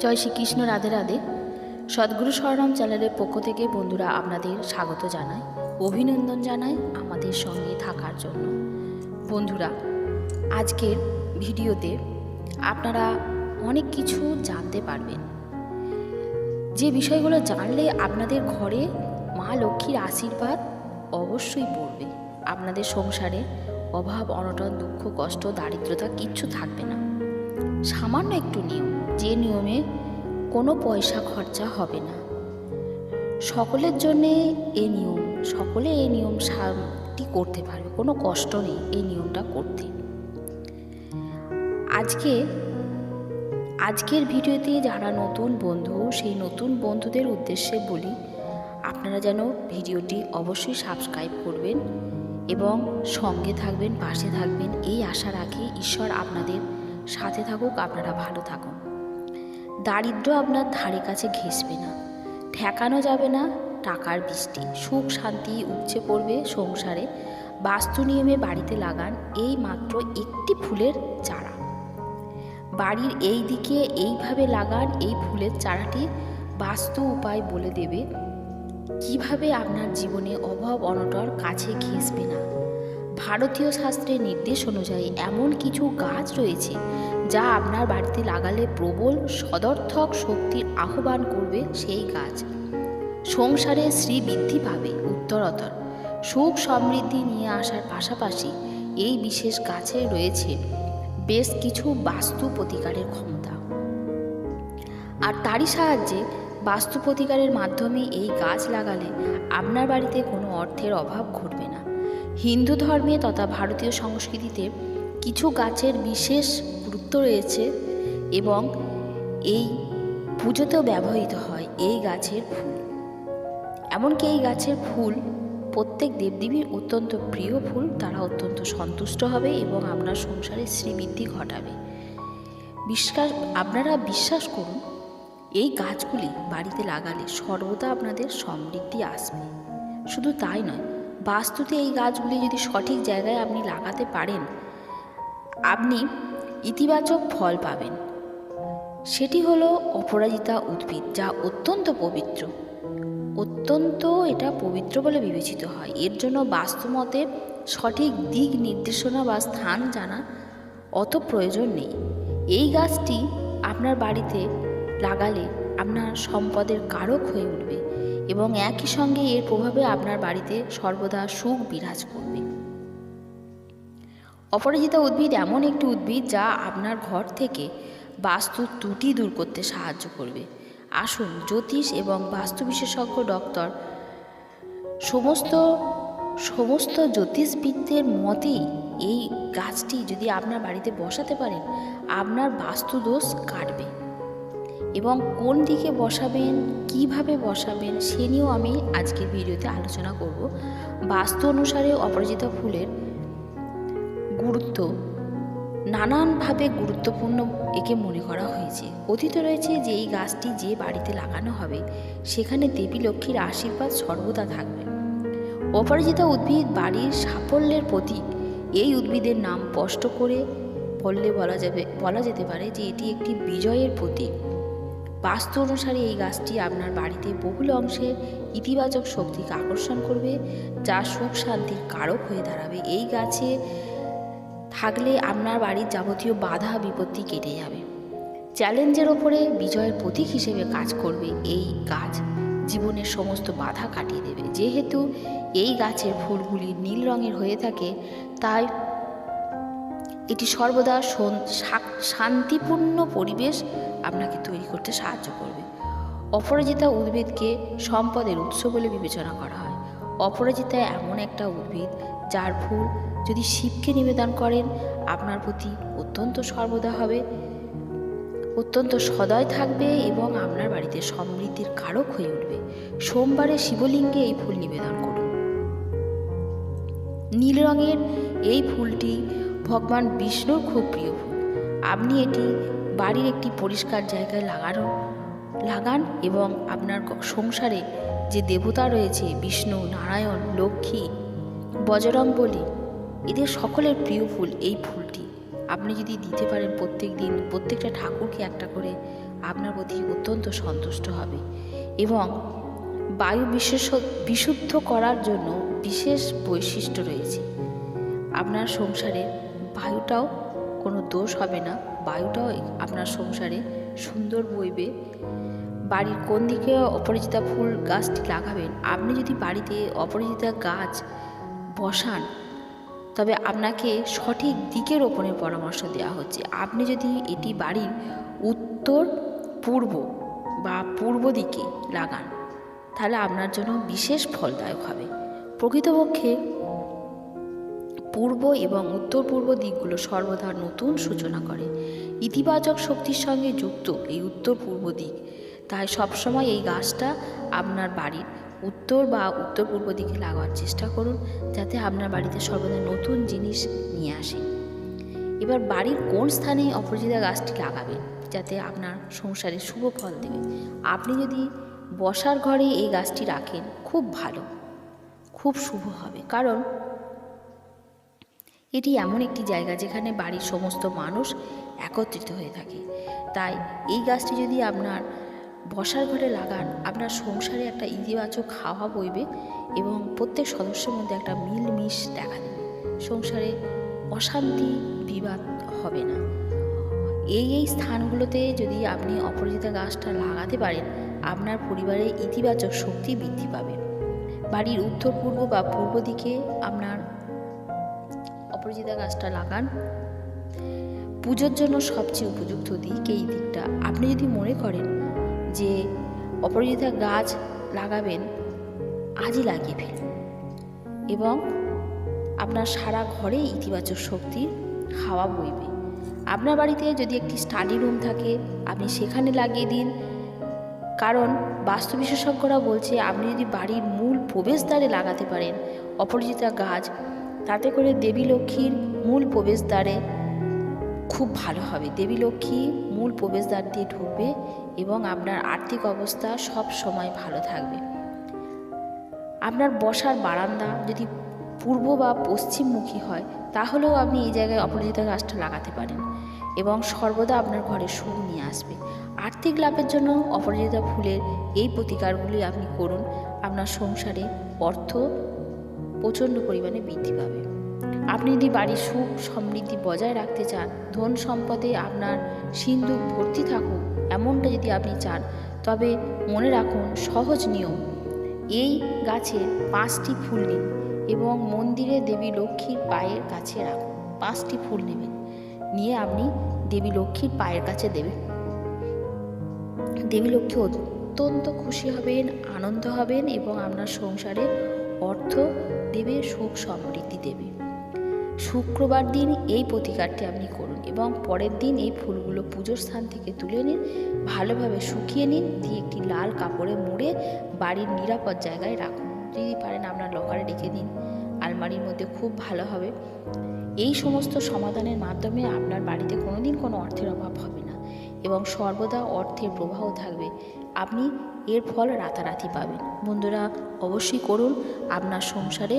জয় শ্রীকৃষ্ণ, রাধে রাধে। সদ্গুরু শরণম চ্যানেলের পক্ষ থেকে বন্ধুরা আপনাদের স্বাগত জানায় অভিনন্দন জানায় আমাদের সঙ্গে থাকার জন্য। বন্ধুরা, আজকের ভিডিওতে আপনারা অনেক কিছু জানতে পারবেন। যে বিষয়গুলো জানলে আপনাদের ঘরে মা লক্ষ্মীর আশীর্বাদ অবশ্যই পড়বে। আপনাদের সংসারে অভাব, অনটন, দুঃখ, কষ্ট, দারিদ্রতা কিচ্ছু থাকবে না। সামান্য একটু নিয়ম। যে নিয়মে কোনো পয়সা খরচা হবে না। সকলের জন্যে এই নিয়ম, সকলে এই নিয়ম সাটি করতে পারবে, কোনো কষ্ট নেই এই নিয়মটা করতে। আজকে, আজকের ভিডিওতে যারা নতুন বন্ধু, সেই নতুন বন্ধুদের উদ্দেশ্যে বলি, আপনারা যেন ভিডিওটি অবশ্যই সাবস্ক্রাইব করবেন এবং সঙ্গে থাকবেন, পাশে থাকবেন, এই আশা রাখি ঈশ্বর আপনাদের সাথে থাকুক, আপনারা ভালো থাকুন। দারিদ্র আপনার ধারে কাছে ঘেসবে না। ঠেকানো যাবে না টাকার বৃষ্টি। সুখ শান্তি উপচে পড়বে সংসারে। বাস্তু নিয়মে বাড়িতে লাগান এই মাত্র একটি ফুলের চারা। বাড়ির এই দিকে এইভাবে লাগান এই ফুলের চারাটি বাস্তু উপায় বলে দেবে। কীভাবে আপনার জীবনে অভাব অনটর কাছে ঘেসবে না। ভারতীয় শাস্ত্রের নির্দেশ অনুযায়ী এমন কিছু গাছ রয়েছে যা আপনার বাড়িতে লাগালে প্রবল সদর্থক শক্তির আহ্বান করবে সেই গাছ। সংসারে শ্রী বৃদ্ধি পাবে উত্তরতর। সুখ সমৃদ্ধি নিয়ে আসার পাশাপাশি এই বিশেষ গাছে রয়েছে বেশ কিছু বাস্তু প্রতিকারের ক্ষমতা। আর তারই সাহায্যে বাস্তু প্রতিকারের মাধ্যমে এই গাছ লাগালে আপনার বাড়িতে কোনো অর্থের অভাব ঘটবে হিন্দু ধর্মে তথা ভারতীয় সংস্কৃতিতে কিছু গাছের বিশেষ গুরুত্ব রয়েছে এবং এই পুজোতেও ব্যবহৃত হয় এই গাছের ফুল। এমনকি এই গাছের ফুল প্রত্যেক দেবদেবীর অত্যন্ত প্রিয় ফুল, তারা অত্যন্ত সন্তুষ্ট হবে এবং আপনার সংসারে শ্রীবৃদ্ধি ঘটাবে। বিশ্বাস, আপনারা বিশ্বাস করুন, এই গাছগুলি বাড়িতে লাগালে সর্বদা আপনাদের সমৃদ্ধি আসবে। শুধু তাই নয় বাস্তুতে এই গাছগুলি যদি সঠিক জায়গায় আপনি লাগাতে পারেন, আপনি ইতিবাচক ফল পাবেন। সেটি হলো অপরাজিতা উদ্ভিদ, যা অত্যন্ত পবিত্র। অত্যন্ত এটা পবিত্র বলে বিবেচিত হয়। এর জন্য বাস্তুমতে সঠিক দিক নির্দেশনা বা স্থান জানা অত প্রয়োজন নেই। এই গাছটি আপনার বাড়িতে লাগালে আপনার সম্পদের কারক হয়ে উঠবে। এবং একই সঙ্গে এর প্রভাবে আপনার বাড়িতে সর্বদা সুখ বিরাজ করবে। অপরাজিতা উদ্ভিদ এমন একটি উদ্ভিদ যা আপনার ঘর থেকে বাস্তু ত্রুটি দূর করতে সাহায্য করবে। আসুন জ্যোতিষ এবং বাস্তু বিশেষজ্ঞ ডক্টর সমস্ত সমস্ত জ্যোতিষবিদদের মতেই এই গাছটি যদি আপনার বাড়িতে বসাতে পারেন, আপনার বাস্তু দোষ কাটবে। এবং কোন দিকে বসাবেন, কীভাবে বসাবেন, সে নিয়েও আমি আজকের ভিডিওতে আলোচনা করব। বাস্তু অনুসারে অপরাজিতা ফুলের গুরুত্ব নানানভাবে গুরুত্বপূর্ণ একে মনে করা হয়েছে। কথিত রয়েছে যে এই গাছটি যে বাড়িতে লাগানো হবে, সেখানে দেবী লক্ষ্মীর আশীর্বাদ সর্বদা থাকবে। অপরাজিতা উদ্ভিদ বাড়ির সাফল্যের প্রতীক এই উদ্ভিদের নাম স্পষ্ট করে বললে বলা যাবে, বলা যেতে পারে যে এটি একটি বিজয়ের প্রতীক। বাস্তু অনুসারে এই গাছটি আপনার বাড়িতে বহুল অংশে ইতিবাচক শক্তিকে আকর্ষণ করবে, যা সুখ শান্তির কারক হয়ে দাঁড়াবে। এই গাছে থাকলে আপনার বাড়ির যাবতীয় বাধা, বিপত্তি কেটে যাবে। চ্যালেঞ্জের ওপরে বিজয়ের প্রতীক হিসেবে কাজ করবে এই গাছ। জীবনের সমস্ত বাধা কাটিয়ে দেবে। যেহেতু এই গাছের ফুলগুলি নীল রঙের হয়ে থাকে, তাই এটি সর্বদা শান্তিপূর্ণ পরিবেশ আপনাকে তৈরি করতে সাহায্য করবে। অপরাজিতা উদ্ভিদকে সম্পদের উৎস বলে বিবেচনা করা হয়। অপরাজিতা এমন একটা উদ্ভিদ যার ফুল যদি শিবকে নিবেদন করেন, আপনার প্রতি অত্যন্ত সর্বদা হবে। অত্যন্ত সদয় থাকবে এবং আপনার বাড়িতে সমৃদ্ধির কারক হয়ে উঠবে। সোমবারে শিবলিঙ্গে এই ফুল নিবেদন করুন। নীল রঙের এই ফুলটি ভগবান বিষ্ণুর খুব প্রিয় ফুল আপনি এটি বাড়ির একটি পরিষ্কার জায়গায় লাগানো, লাগান এবং আপনার সংসারে যে দেবতা রয়েছে, বিষ্ণু, নারায়ণ, লক্ষ্মী, বজরং বলি, এদের সকলের প্রিয় ফুল এই ফুলটি। আপনি যদি দিতে পারেন প্রত্যেক দিন প্রত্যেকটা ঠাকুরকে একটা করে, আপনার প্রতি অত্যন্ত সন্তুষ্ট হবে। এবং বায়ু বিশেষ, বিশুদ্ধ করার জন্য বিশেষ বৈশিষ্ট্য রয়েছে। আপনার সংসারে বায়ুটাও কোনো দোষ হবে না। বায়ুটাও আপনার সংসারে সুন্দর বইবে। বাড়ির কোন দিকে অপরাজিতা ফুল গাছটি লাগাবেন, আপনি যদি বাড়িতে অপরাজিতা গাছ বসান, তবে আপনাকে সঠিক দিকে রোপণের পরামর্শ দেওয়া হচ্ছে। আপনি যদি এটি বাড়ির উত্তর পূর্ব বা পূর্ব দিকে লাগান, তাহলে আপনার জন্য বিশেষ ফলদায়ক হবে। প্রকৃতপক্ষে পূর্ব এবং উত্তর পূর্ব দিকগুলো সর্বদা নতুন সূচনা করে। ইতিবাচক শক্তির সঙ্গে যুক্ত এই উত্তর পূর্ব দিক। তাই সবসময় এই গাছটা আপনার বাড়ির উত্তর বা উত্তর পূর্ব দিকে লাগাবার চেষ্টা করুন, যাতে আপনার বাড়িতে সর্বদা নতুন জিনিস নিয়ে আসে। এবার বাড়ির কোন স্থানে অপরাজিতা গাছটি লাগাবেন, যাতে আপনার সংসারে শুভ ফল দেবে? আপনি যদি বসার ঘরে এই গাছটি রাখেন, খুব ভালো, খুব শুভ হবে। কারণ এটি এমন একটি জায়গা যেখানে বাড়ির সমস্ত মানুষ একত্রিত হয়ে থাকে। তাই এই গাছটি যদি আপনার বসার ঘরে লাগান, আপনার সংসারে একটা ইতিবাচক হাওয়া বইবে এবং প্রত্যেক সদস্যের মধ্যে একটা মিলমিশ দেখা দেবে। সংসারে অশান্তি, বিবাদ হবে না। এই এই স্থানগুলোতে যদি আপনি অপরাজিতা গাছটা লাগাতে পারেন, আপনার পরিবারে ইতিবাচক শক্তি বৃদ্ধি পাবে। বাড়ির উত্তর পূর্ব বা পূর্ব দিকে আপনার অপরাজিতা গাছটা লাগান। পুজোর জন্য সবচেয়ে উপযুক্ত দিক এই দিকটা। আপনি যদি মনে করেন যে অপরাজিতা গাছ লাগাবেন, আজই লাগিয়ে ফেলুন। এবং আপনার সারা ঘরে ইতিবাচক শক্তির হাওয়া বইবে। আপনার বাড়িতে যদি একটি স্টাডি রুম থাকে, আপনি সেখানে লাগিয়ে দিন। কারণ বাস্তু বিশেষজ্ঞরা বলছে, আপনি যদি বাড়ির মূল প্রবেশদ্বারে লাগাতে পারেন, অপরাজিতা গাছ তাতে করে দেবী লক্ষ্মীর মূল প্রবেশদ্বারে খুব ভালো হবে। দেবী লক্ষ্মী মূল প্রবেশদ্বার দিয়ে ঢুকবে এবং আপনার আর্থিক অবস্থা সব সময় ভালো থাকবে। আপনার বসার বারান্দা যদি পূর্ব বা পশ্চিমমুখী হয়, তাহলেও আপনি এই জায়গায় অপরাজিতা গাছটা লাগাতে পারেন এবং সর্বদা আপনার ঘরে সুখ নিয়ে আসবে। আর্থিক লাভের জন্য অপরাজিতা ফুলের এই প্রতিকারগুলি আপনি করুন। আপনার সংসারে অর্থ প্রচণ্ড পরিমাণে বৃদ্ধি পাবে। আপনি যদি বাড়ির সুখ সমৃদ্ধি বজায় রাখতে চান, ধন সম্পদে আপনার সিন্ধু ভর্তি থাকুক, এমনটা যদি আপনি চান, তবে মনে রাখুন সহজ নিয়ম। এই গাছের পাঁচটি ফুল নিন এবং মন্দিরে দেবী লক্ষ্মীর পায়ের কাছে রাখুন। পাঁচটি ফুল নেবেন। নিয়ে আপনি দেবী লক্ষ্মীর পায়ের কাছে দেবেন। দেবী লক্ষ্মী অত্যন্ত খুশি হবেন, আনন্দ হবেন এবং আপনার সংসারে অর্থ দেবে, সুখ সমৃদ্ধি দেবে। শুক্রবার দিন এই প্রতিকারটি আপনি করুন এবং পরের দিন এই ফুলগুলো পুজোর স্থান থেকে তুলে নিন, ভালোভাবে শুকিয়ে নিন, দিয়ে একটি লাল কাপড়ে মুড়ে বাড়ির নিরাপদ জায়গায় রাখুন। যদি পারেন আপনার লকারে রেখে দিন, আলমারির মধ্যে খুব ভালো হবে। এই সমস্ত সমাধানের মাধ্যমে আপনার বাড়িতে কোনোদিন কোনো অর্থের অভাব হবে না এবং সর্বদা অর্থের প্রবাহ থাকবে। আপনি এর ফল রাতারাতি পাবেন। বন্ধুরা অবশ্যই করুন। আপনার সংসারে